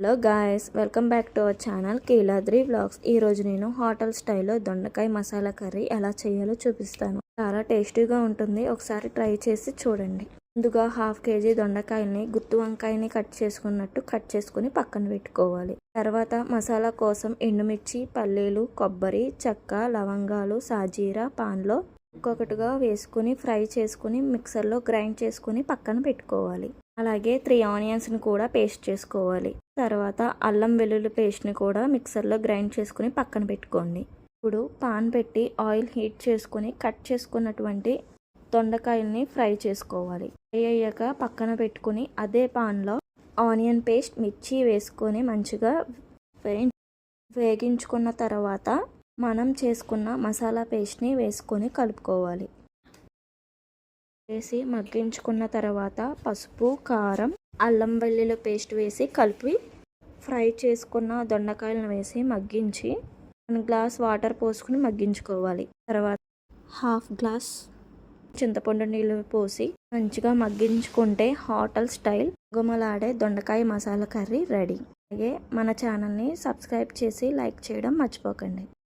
Hello guys welcome back to our channel Keeladri vlogs. ఈ రోజు నేను హోటల్ స్టైల్లో దొండకాయ మసాలా కర్రీ ఎలా చేయాలో చూపిస్తాను. చాలా టేస్టీగా ఉంటుంది. ఒకసారి ట్రై చేసి చూడండి. ముందుగా హాఫ్ కేజీ దొండకాయల్ని గుత్తి వంకాయని కట్ చేసుకున్నట్టు కట్ చేసుకుని పక్కన పెట్టుకోవాలి. తర్వాత మసాలా కోసం ఎండుమిర్చి పల్లీలు కొబ్బరి చెక్క లవంగాలు సాజీరా పాన్లో ఒక్కొక్కటిగా వేసుకుని ఫ్రై చేసుకుని మిక్సర్లో గ్రైండ్ చేసుకుని పక్కన పెట్టుకోవాలి. అలాగే త్రీ ఆనియన్స్ని కూడా పేస్ట్ చేసుకోవాలి. తర్వాత అల్లం వెల్లుల్లి పేస్ట్ని కూడా మిక్సర్లో గ్రైండ్ చేసుకుని పక్కన పెట్టుకోండి. ఇప్పుడు పాన్ పెట్టి ఆయిల్ హీట్ చేసుకుని కట్ చేసుకున్నటువంటి దొండకాయల్ని ఫ్రై చేసుకోవాలి. ఫ్రై అయ్యాక పక్కన పెట్టుకుని అదే పాన్లో ఆనియన్ పేస్ట్ మిర్చి వేసుకొని మంచిగా వేగించుకున్న తర్వాత మనం చేసుకున్న మసాలా పేస్ట్ని వేసుకొని కలుపుకోవాలి. వేసి మగ్గించుకున్న తర్వాత పసుపు కారం అల్లం వెల్లుల్లి పేస్ట్ వేసి కలిపి ఫ్రై చేసుకున్న దొండకాయలను వేసి మగ్గించి వన్ గ్లాస్ వాటర్ పోసుకుని మగ్గించుకోవాలి. తర్వాత హాఫ్ గ్లాస్ చింతపండు నీళ్ళు పోసి మంచిగా మగ్గించుకుంటే హోటల్ స్టైల్ గుమలాడే దొండకాయ మసాలా కర్రీ రెడీ. అలాగే మన ఛానల్ని సబ్స్క్రైబ్ చేసి లైక్ చేయడం మర్చిపోకండి.